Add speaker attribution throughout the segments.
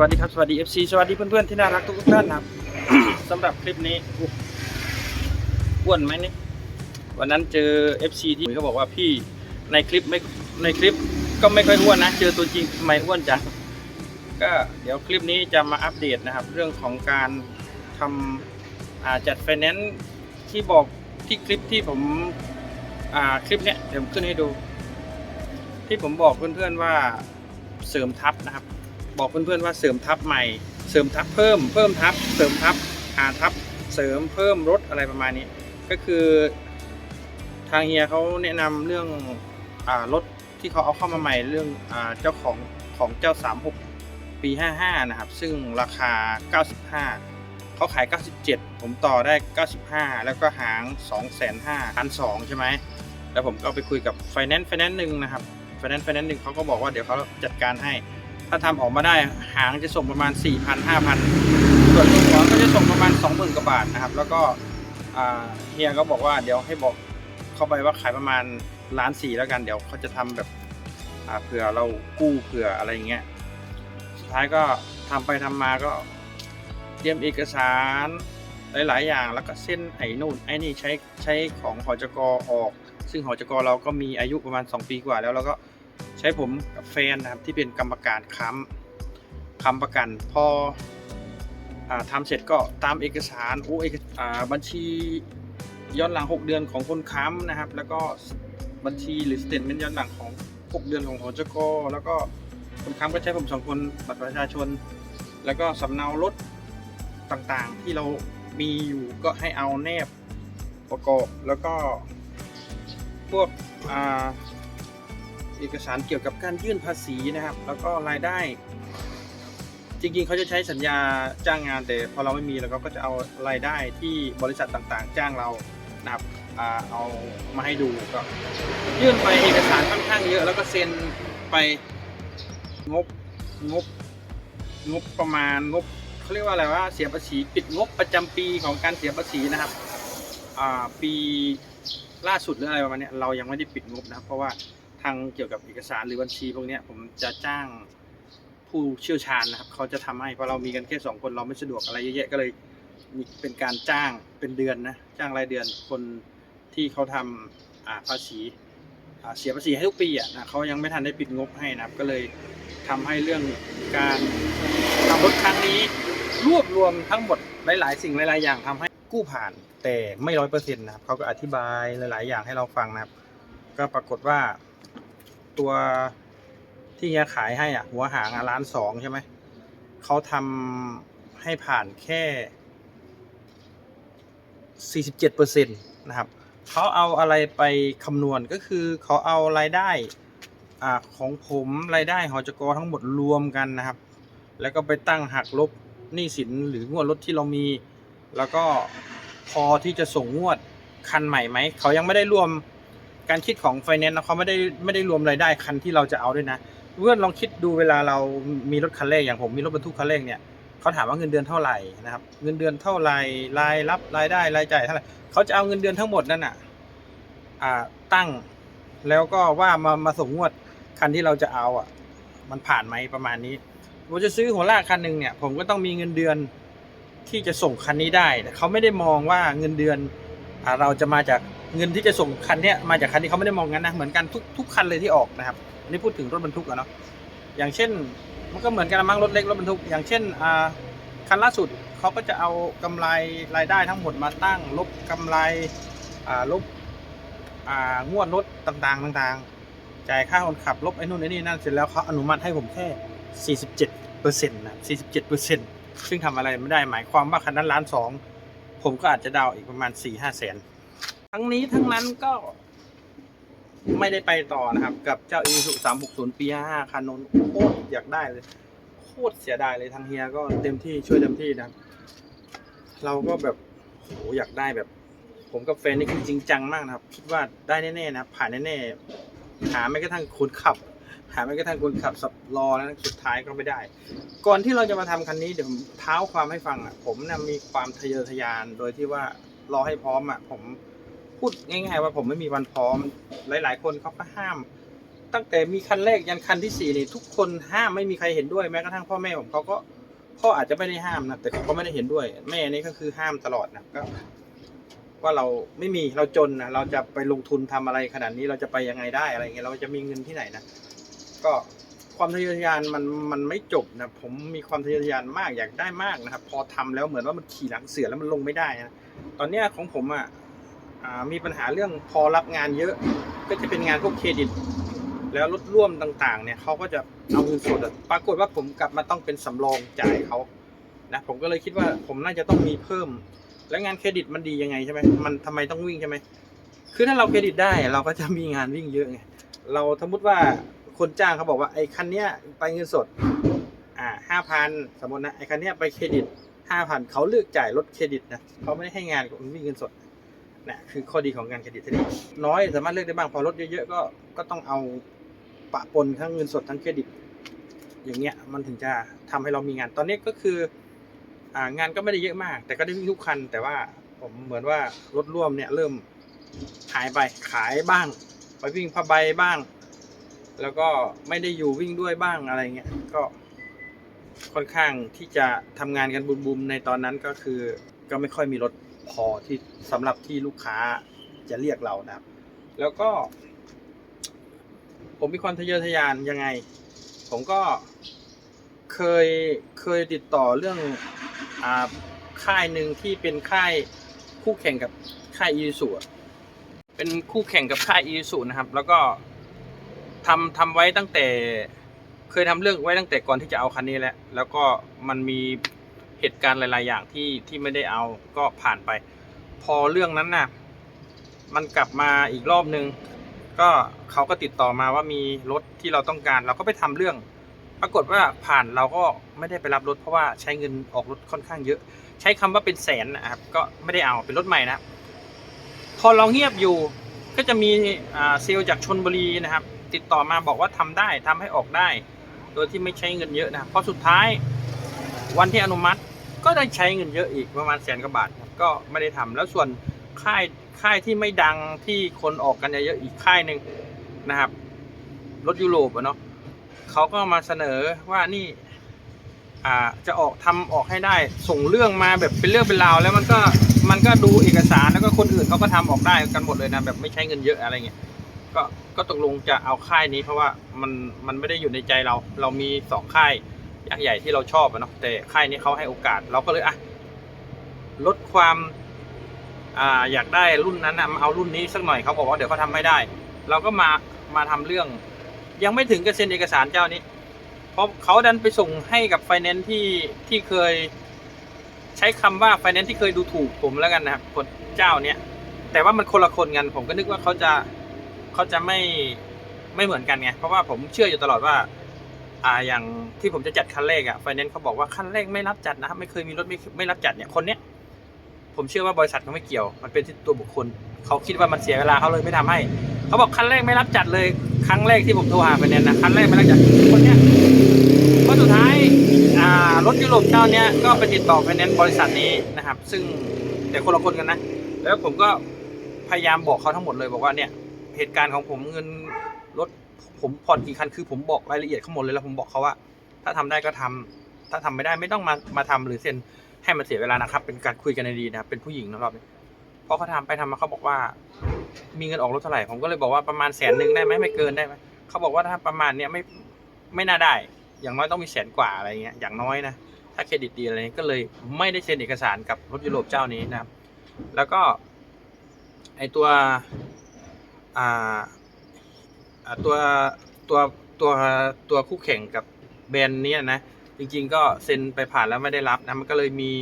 Speaker 1: วัสดีครับ สวัสดี FC สวัสดีเพื่อนๆที่น่ารักทุกๆท่านครับสำหรับคลิปนี้อ้วนไหมเนี่ยวันนั้นเจอ FC ที่เขาบอกว่าพี่ในคลิปไม่ในคลิปก็ไม่ค่อยอ้วนนะ เจอตัวจริงทำไมอ้วนจังก็เดี๋ยวคลิปนี้จะมาอัปเดตนะครับ เรื่องของการทำจัดไฟแนนซ์ที่บอกที่คลิปที่ผมคลิปเนี้ยเดี๋ยวขึ้นให้ดู ที่ผมบอกเพื่อนๆว่าเสริมทับนะครับ บอกเพื่อนๆว่าเสริมทับใหม่ เสริมทับเพิ่ม เพิ่มทับ เสริมทับหาทับ เสริมเพิ่มรถอะไรประมาณนี้ ก็คือทางเฮียเขาแนะนำเรื่องอรถที่เขาเอาเข้ามาใหม่เรื่องอเจ้าของของเจ้า 36 ปี 55 นะครับ ซึ่งราคา 95 เขาขาย 97 ผมต่อได้ 95 แล้วก็หาง2,500พันสใช่ไหม แล้วผมก็ไปคุยกับไฟแนนซ์ไฟแนนซ์หนึ่งนะครับไฟแนนซ์ไฟแนนซ์หนึ่งเขาก็บอกว่าเดี๋ยวเขาจัดการให้ ถ้าทำออกมาได้หางจะส่งประมาณ 4 0 0 0 5,000 ส่วนตัวหัวก็จะส่งประมาณ 20,000กว่าบาทนะครับ แล้วก็เฮียก็บอกว่าเดี๋ยวให้บอกเข้าไปว่าขายประมาณล้านสี่แล้วกัน เดี๋ยวเขาจะทำแบบเผื่อเรากู้เผื่ออะไรอย่างเงี้ย สุดท้ายก็ทำไปทำมาก็เตรียมเอกสารหลาย ๆ อย่างแล้วก็เส้นไอ้นู่นไอ้นี่ใช้ใช้ของหอจกออกซึ่งหอจกเราก็มีอายุประมาณ 2 ปีกว่าแล้วแล้วก็ ใช้ผมกับแฟนนะครับที่เป็นกรรมการค้ำค้ำประกัน พออทำเสร็จก็ตามเอกสารโอ้เอกอบัญชีย้อนหลัง 6 เดือนของคนค้ำนะครับ แล้วก็บัญชีหรือสเตทเมนต์ย้อนหลังของ 6 เดือนของหอจกแล้วก็คนค้ำก็ใช้ผมสองคนบัตรประชาชน แล้วก็สำเนารถต่างๆ ที่เรามีอยู่ก็ให้เอาแนบประกอบแล้วก็พวกอ่า เอกสารเกี่ยวกับการยื่นภาษีนะครับ แล้วก็รายได้ จริงๆ เขาจะใช้สัญญาจ้างงานแต่พอเราไม่มีแล้วก็จะเอารายได้ที่บริษัทต่างๆ จ้างเรานะครับเอามาให้ดูก็ยื่นไปเอกสารค่อนข้างเยอะ แล้วก็เซ็นไปงบงบงบประมาณงบเขาเรียกว่าอะไรว่าเสียภาษีปิดงบประจำปีของการเสียภาษีนะครับปีล่าสุดหรืออะไรประมาณเนี้ยเรายังไม่ได้ปิดงบนะครับเพราะว่าางเกี่ยวกับเอกสารหรือบัญชีพวกนี้ผมจะจ้างผู้เชี่ยวชาญนะครับเขาจะทำให้เพราะเรามีกันแค่สองคนเราไม่สะดวกอะไรเยอะแยะก็เลยมีเป็นการจ้างเป็นเดือนนะจ้างรายเดือนคนที่เขาทำภาษีเสียภาษีให้ทุกปีอะนะเขายังไม่ทันได้ปิดงบให้นะครับก็เลยทำให้เรื่องการทำรถครั้งนี้รวบรวมทั้งหมดหลาย ๆ สิ่งหลาย ๆ อย่างทำให้กู้ผ่านแต่ไม่ร้อยเปอร์เซ็นต์นะครับเขาก็อธิบายหลาย ๆ อย่างให้เราฟังนะครับ ก็ปรากฏว่า ตัวที่เฮียขายให้อะ หัวหางอะล้านสองใช่ไหม เขาทำให้ผ่านแค่สี่สิบเปอร์เซ็นต์นะครับ เขาเอาอะไรไปคำนวณก็คือเขาเอารายได้อ่าของผมรายได้หอจกทั้งหมดรวมกันนะครับ แล้วก็ไปตั้งหักลบหนี้สินหรืองวดรถที่เรามี แล้วก็พอที่จะส่งงวดคันใหม่ไหม เขายังไม่ได้รวม การคิดของไฟแนนซ์นะเขาไม่ได้ไม่ได้รวมรายได้คันที่เราจะเอาด้วยนะเพื่อนลองคิดดูเวลาเรามีรถคันแรกอย่างผมมีรถบรรทุกคันแรกเนี่ยเขาถามว่าเงินเดือนเท่าไหร่นะครับ เงินเดือนเท่าไหร่รายรับรายได้รายจ่ายเท่าไหร่เขาจะเอาเงินเดือนทั้งหมดนั่นอะตั้งแล้วก็ว่ามามาส่งงวดคันที่เราจะเอาอะ มันผ่านไหมประมาณนี้ผมจะซื้อหัวลากคันหนึ่งเนี่ย ผมก็ต้องมีเงินเดือนที่จะส่งคันนี้ได้แต่เขาไม่ได้มองว่าเงินเดือน เราจะมาจากเงินที่จะส่งคันเนี้ยมาจากคันนี้เขาไม่ได้มองงั้นนะเหมือนกันทุกทุกคันเลยที่ออกนะครับอันนี่พูดถึงรถบรรทุกอะเนาะอย่างเช่นมันก็เหมือนกันมั้งรถเล็กรถบรรทุก อย่างเช่นอ่าคันล่าสุดเขาก็จะเอากำไรรายได้ทั้งหมดมาตั้ง ลบกำไรอ่าลบอ่างวดรถต่างๆต่างๆจ่ายค่าคนขับลบไอ้นู่นไอ้นี่นั่นเสร็จแล้วเขาอนุมัติให้ผมแค่ 47เปอร์เซ็นต์นะ47เปอร์เซ็นต์ซึ่งทำอะไรไม่ได้หมายความว่าคันนั้นล้านสอง ผมก็อาจจะดาวอีกประมาณสี่ห้าแสน ทั้งนี้ทั้งนั้นก็ไม่ได้ไปต่อนะครับ กับเจ้าอีสุสามหกศูนย์ปีห้าห้าคันนนโคตรอยากได้เลยโคตรเสียดายเลยทางเฮียก็เต็มที่ช่วยเต็มที่นะครับ เราก็แบบโหอยากได้แบบ ผมกับแฟนนี่คือจริงจังมากนะครับ คิดว่าได้แน่ๆนะผ่านแน่ๆหาไม่กระทั่งคนขับ หาไม่กระทั่งคนขับสับรอแล้วสุดท้ายก็ไม่ได้ ก่อนที่เราจะมาทำคันนี้เดี๋ยวเท้าความให้ฟังอะ ผมนะมีความทะเยอทะยานโดยที่ว่ารอให้พร้อมอะ ผมพูดง่าย ๆ ว่าผมไม่มีวันพร้อม หลาย ๆ คนเขาก็ห้าม ตั้งแต่มีคันแรกยันคันที่สี่นี่ทุกคนห้ามไม่มีใครเห็นด้วยแม้กระทั่งพ่อแม่ผมเขาก็พ่ออาจจะไม่ได้ห้ามนะแต่เขาก็ไม่ได้เห็นด้วย แม่นี่ก็คือห้ามตลอดนะก็ว่าเราไม่มีเราจนนะเราจะไปลงทุนทำอะไรขนาดนี้เราจะไปยังไงได้อะไรเงี้ยเราจะมีเงินที่ไหนนะ ก็ความทะเยอทะยานมันมันไม่จบนะผมมีความทะเยอทะยานมากอยากได้มากนะครับ พอทำแล้วเหมือนว่ามันขี่หลังเสือแล้วมันลงไม่ได้นะตอนเนี้ยของผมอะมีปัญหาเรื่องพอรับงานเยอะ ก็จะเป็นงานพวกเครดิต แล้วรถร่วมต่างๆ เนี่ยเขาก็จะเอาเงินสดปรากฏว่าผมกลับมาต้องเป็นสำรองจ่ายเขานะผมก็เลยคิดว่าผมน่าจะต้องมีเพิ่ม แล้วงานเครดิตมันดียังไงใช่ไหมมันทำไมต้องวิ่งใช่ไหมคือถ้าเราเครดิตได้เราก็จะมีงานวิ่งเยอะไงเราสมมติว่า คนจ้างเขาบอกว่าไอ้คันเนี้ยไปเงินสด อ่าห้าพันสมมตินะไอ้คันเนี้ยไปเครดิตห้าพันเขาเลือกจ่ายรถเครดิตนะเขาไม่ได้ให้งานกับคนวิ่งเงินสดนะคือข้อดีของงานเครดิตที่นี่น้อยสามารถเลือกได้บ้างพอรถเยอะๆก็ก็ต้องเอาปะปนทั้งเงินสดทั้งเครดิต อย่างเงี้ยมันถึงจะทำให้เรามีงาน ตอนนี้ก็คือ อ่างานก็ไม่ได้เยอะมาก แต่ก็ได้วิ่งทุกคัน แต่ว่าผมเหมือนว่ารถร่วมเนี่ยเริ่มหายไปขายบ้าง ไปวิ่งผ้าใบบ้าง แล้วก็ไม่ได้อยู่วิ่งด้วยบ้างอะไรเงี้ยก็ค่อนข้างที่จะทำงานกันบุมๆในตอนนั้นก็คือ ก็ไม่ค่อยมีรถพอที่สำหรับที่ลูกค้าจะเรียกเรานะครับ แล้วก็ ผมมีความทะเยอทะยานยังไง ผมก็เคยเคยติดต่อเรื่องอ่าค่ายหนึ่งที่เป็นค่ายคู่แข่งกับค่ายอีสุเป็นคู่แข่งกับค่ายอีสุนะครับ แล้วก็ ทำทำไว้ตั้งแต่ เคยทำเรื่องไว้ตั้งแต่ก่อนที่จะเอาคันนี้แหละแล้วก็มันมีเหตุการณ์หลาย ๆ อย่างที่ที่ไม่ได้เอาก็ผ่านไป พอเรื่องนั้นน่ะ มันกลับมาอีกรอบนึง ก็เขาก็ติดต่อมาว่ามีรถที่เราต้องการ เราก็ไปทำเรื่อง ปรากฏว่าผ่านเราก็ไม่ได้ไปรับรถเพราะว่าใช้เงินออกรถค่อนข้างเยอะ ใช้คำว่าเป็นแสนนะครับก็ไม่ได้เอาเป็นรถใหม่นะครับพอเราเงียบอยู่ก็จะมีเซลล์จากชนบุรีนะครับ ติดต่อมาบอกว่าทำได้ทำให้ออกได้ โดยที่ไม่ใช้เงินเยอะนะครับพอสุดท้ายวันที่อนุมัติก็ได้ใช้เงินเยอะอีกประมาณแสนกว่าบาทก็ไม่ได้ทำแล้วส่วนค่ายค่ายที่ไม่ดังที่คนออกกันเยอะๆอีกค่ายหนึ่งนะครับรถยุโรปอะเนาะเขาก็มาเสนอว่านี่อ่าจะออกทำออกให้ได้ ส่งเรื่องมาแบบเป็นเรื่องเป็นราวแล้วมันก็มันก็ดูเอกสารแล้วก็คนอื่นเขาก็ทำออกได้กันหมดเลยนะแบบไม่ใช้เงินเยอะอะไรเงี้ย ก็ก็ตกลงจะเอาค่ายนี้เพราะว่ามันมันไม่ได้อยู่ในใจเรา เรามีสองค่ายยักษ์ใหญ่ที่เราชอบนะแต่ค่ายนี้เขาให้โอกาส เราก็เลยอะลดความอ่าอยากได้รุ่นนั้นนะมาเอารุ่นนี้สักหน่อยเขาบอกว่าเดี๋ยวเขาทำไม่ได้ เราก็มามาทำเรื่อง ยังไม่ถึงกับเซ็นเอกสารเจ้านี้ เพราะเขาดันไปส่งให้กับไฟแนนซ์ที่ที่เคย ใช้คำว่าไฟแนนซ์ที่เคยดูถูกผมแล้วกันนะครับคนเจ้าเนี้ยแต่ว่ามันคนละคนกันผมก็นึกว่าเขาจะ เขาจะไม่ไม่เหมือนกันไงเพราะว่าผมเชื่ออยู่ตลอดว่า อ่าอย่างที่ผมจะจัดคันแรกอะไฟแนนซ์เขาบอกว่าคันแรกไม่รับจัดนะครับ ไม่เคยมีรถไม่ไม่รับจัดเนี่ยคนเนี้ยผมเชื่อว่าบริษัทเขาไม่เกี่ยว มันเป็นที่ตัวบุคคลเขาคิดว่ามันเสียเวลาเขาเลยไม่ทำให้เขาบอกคันแรกไม่รับจัดเลย ครั้งแรกที่ผมโทรหาไฟแนนซ์นะคันแรกไม่รับจัดคนเนี้ยเพราะสุดท้ายอ่ารถยุโรปเจ้าเนี้ยก็ไปติดต่อไฟแนนซ์บริษัทนี้นะครับ ซึ่งแต่คนละคนกันนะ แล้วผมก็พยายามบอกเขาทั้งหมดเลยบอกว่าเนี่ย เหตุการณ์ของผมเงินรถผมผ่อนกี่คันคือผมบอกรายละเอียดขาหมดเลยแล้วผมบอกเขาว่า ถ้าทำได้ก็ทำถ้าทำไม่ได้ไม่ต้องมามาทำหรือเซ็นให้มันเสียเวลานะครับ เป็นการคุยกันในดีนะครับเป็นผู้หญิงนะรับนี้พอเขาทำไปทำมาเขาบอกว่า มีเงินออกรถเท่าไหร่ผมก็เลยบอกว่าประมาณแสนหนึ่งได้ไหมไม่เกินได้ไหมเขาบอกว่าถ้าประมาณเนี้ยไม่ไม่น่าได้ อย่างน้อยต้องมีแสนกว่าอะไรเงี้ยอย่างน้อยนะถ้าเครดิตดีอะไรเงี้ยก็เลยไม่ได้เซ็นเอกสารกับรถยุโรปเจ้านี้นะครับแล้วก็ไอตัว อ่าอ่าตัวตัวตัวตัวคู่แข่งกับแบรนด์เนี้ยนะ จริง ๆ ก็เซ็นไปผ่านแล้วไม่ได้รับนะมันก็เลยมี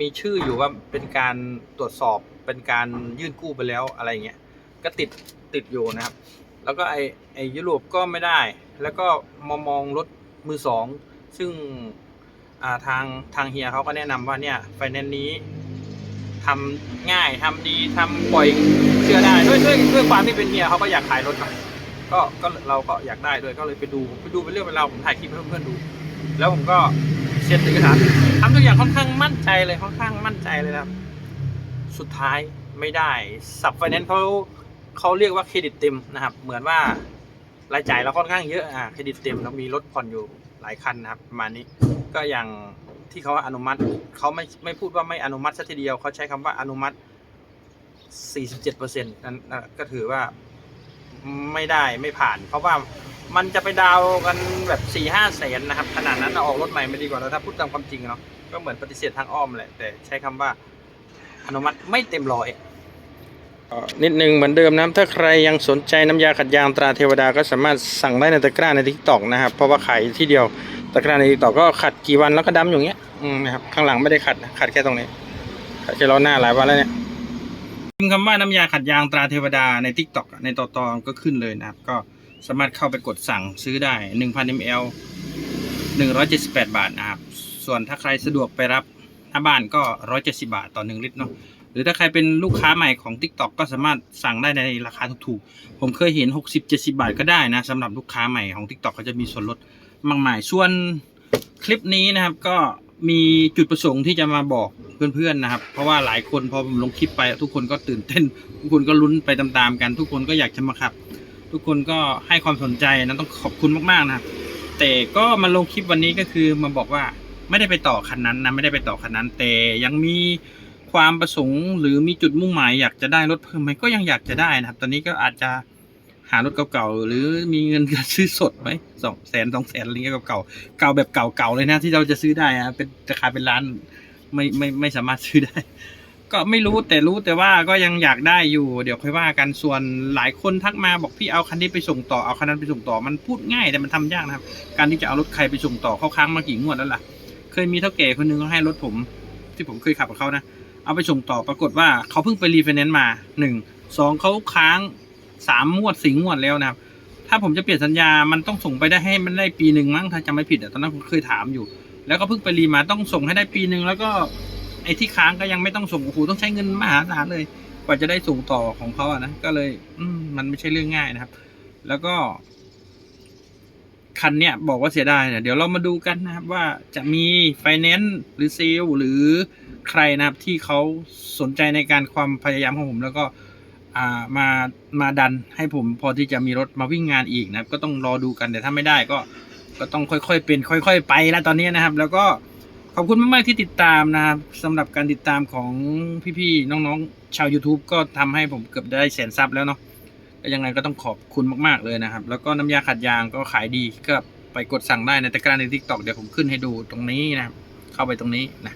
Speaker 1: มีชื่ออยู่ว่าเป็นการตรวจสอบเป็นการยื่นกู้ไปแล้วอะไรเงี้ยก็ติดติดอยู่นะครับ แล้วก็ไอไอยุโรปก็ไม่ได้ แล้วก็มองมองรถมือสอง ซึ่งอ่าทางทางเฮียเขาก็แนะนำว่าเนี่ยไฟแนนซ์นี้ ทำง่ายทำดีทำปล่อยเชื่อได้ด้วยด้วยด้วยความที่เป็นเฮียเขาก็อยากขายรถก็ก็เราก็อยากได้ด้วยก็เลยไปดูไปดูเป็นเรื่องเป็นราวผมถ่ายคลิปให้เพื่อนดู แล้วผมก็เซ็นเอกสารทำทุกอย่างค่อนข้างมั่นใจเลยค่อนข้างมั่นใจเลยครับ สุดท้ายไม่ได้สับไฟแนนซ์เขาเขาเรียกว่าเครดิตเต็มนะครับ เหมือนว่ารายจ่ายเราค่อนข้างเยอะอ่าเครดิตเต็มเรามีรถผ่อนอยู่หลายคันนะครับประมาณนี้ก็อย่าง ที่เขาอนุมัติเขาไม่ไม่พูดว่าไม่อนุมัติสัทีเดียวเขาใช้คำว่าอนุมัติ 47%นั้นนั่นก็ถือว่าไม่ได้ไม่ผ่าน เพราะว่ามันจะไปดาวกันแบบ4ี่ห้าแสนนะครับขนาดนั้นออกรถใหม่ไม่ดีกว่าแล้วถ้าพูดตามความจริงเนาะก็เหมือนปฏิเสธทางอ้อมแหละแต่ใช้คำว่าอนุมัติไม่เต็มร้อยนิดนึงเหมือนเดิมนะถ้าใครยังสนใจน้ำยาขัดยางตราเทวดาก็สามารถสั่งได้ในตะกร้าในทิกตอกนะครับ เพราะว่าขายที่เดียว ตะกร้าในทิกตอกก็ขัดกี่วันแล้วก็ดำอย่างเงี้ยอืมนะครับข้างหลังไม่ได้ขัดขัดแค่ตรงนี้ขัดแค่ล้อหน้าหลายวันแล้วเนี่ยพิมพ์คำว่าน้ำยาขัดยางตราเทวดาในทิกตอกในต่อตอก็ขึ้นเลยนะครับ ก็สามารถเข้าไปกดสั่งซื้อได้1,000 ml 178บแปดบาทนะครับ ส่วนถ้าใครสะดวกไปรับหน้าบ้านก็170บาทต่อ1ลิตรเนาะหรือถ้าใครเป็นลูกค้าใหม่ของ TikTok ก็สามารถสั่งได้ในราคาถูกๆ ผมเคยเห็น 60-70 บาทก็ได้นะสำหรับลูกค้าใหม่ของ TikTok ก็จะมีส่วนลด มากมายส่วนคลิปนี้นะครับก็มีจุดประสงค์ที่จะมาบอกเพื่อนๆนะครับ เพราะว่าหลายคนพอผมลงคลิปไป ทุกคนก็ตื่นเต้น ทุกคนก็ลุ้นไปตามๆกัน ทุกคนก็อยากจะมาขับ ทุกคนก็ให้ความสนใจนะต้องขอบคุณมากๆนะครับ แต่ก็มาลงคลิปวันนี้ก็คือมาบอกว่าไม่ได้ไปต่อคันนั้นนะไม่ได้ไปต่อคันนั้น แต่ยังมีความประสงค์หรือมีจุดมุ่งหมาย อยากจะได้รถเพิ่มไหมก็ยังอยากจะได้นะครับ ตอนนี้ก็อาจจะ หารถเก่าๆหรือมีเงินจะซื้อสดไหมสองแสนสองแสนอะไรเงี้ยเก่าๆเก่าแบบเก่าๆเลยนะที่เราจะซื้อได้อะเป็นราคาเป็นล้านไม่ไม่ไม่สามารถซื้อได้ ก็ไม่รู้แต่รู้แต่ว่าก็ยังอยากได้อยู่ เดี๋ยวค่อยว่ากันส่วนหลายคนทักมาบอกพี่เอาคันนี้ไปส่งต่อเอาคันนั้นไปส่งต่อมันพูดง่ายแต่มันทำยากนะครับ การที่จะเอารถใครไปส่งต่อเขาค้างมากี่งวดแล้วล่ะ เคยมีเท่าแก่คนนึงเขาให้รถผม ที่ผมเคยขับกับเขานะเอาไปส่งต่อปรากฏว่าเขาเพิ่งไปรีไฟแนนซ์มาหนึ่งสองเขาค้าง สามงวดสี่งวดแล้วนะครับ ถ้าผมจะเปลี่ยนสัญญา มันต้องส่งไปได้ให้มันได้ปีหนึ่งมั้งถ้าจำไม่ผิดอะตอนนั้นผมเคยถามอยู่ แล้วก็เพิ่งไปรีมาต้องส่งให้ได้ปีหนึ่งแล้วก็ไอ้ที่ค้างก็ยังไม่ต้องส่งโอ้โหต้องใช้เงินมหาศาลเลย กว่าจะได้ส่งต่อของเขาอะนะก็เลย อืมมันไม่ใช่เรื่องง่ายนะครับ แล้วก็คันเนี้ยบอกว่าเสียดายเนี่ยเดี๋ยวเรามาดูกันนะครับว่าจะมีไฟแนนซ์หรือเซลล์หรือใครนะครับที่เขาสนใจในการความพยายามของผมแล้วก็ มามาดันให้ผมพอที่จะมีรถมาวิ่งงานอีกนะครับ ก็ต้องรอดูกันแต่ถ้าไม่ได้ก็ก็ต้องค่อยๆเป็น ค่อย ๆ ไปแล้วตอนนี้นะครับ แล้วก็ขอบคุณมากๆที่ติดตามนะครับสำหรับการติดตามของพี่ๆน้องๆชาว YouTube ก็ทำให้ผมเกือบได้แสนซับแล้วเนาะก็ยังไงก็ต้องขอบคุณมากๆเลยนะครับ แล้วก็น้ำยาขัดยางก็ขายดีก็ไปกดสั่งได้ในตะกร้าในทิกตอกเดี๋ยวผมขึ้นให้ดูตรงนี้นะครับเข้าไปตรงนี้นะ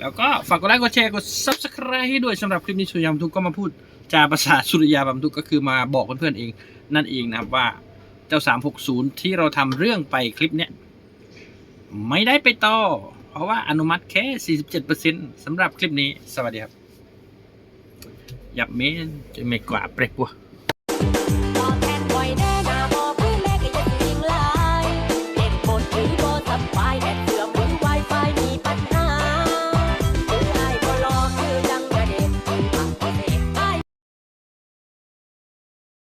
Speaker 1: แล้วก็ฝากกดไลค์กดแชร์กด subscribe ให้ด้วยสำหรับคลิปนี้สุริยาบรรทุกก็มาพูด จาภาษาสุริยาบำทุกก็คือมาบอกเพื่อนๆเองนั่นเองนะครับว่าเจ้า 360 ที่เราทำเรื่องไปคลิปเนี้ยไม่ได้ไปต่อ เพราะว่าอนุมัติแค่ 47%สำหรับคลิปนี้สวัสดีครับ ยับเมนจะไม่กว่าเปรกว่ะ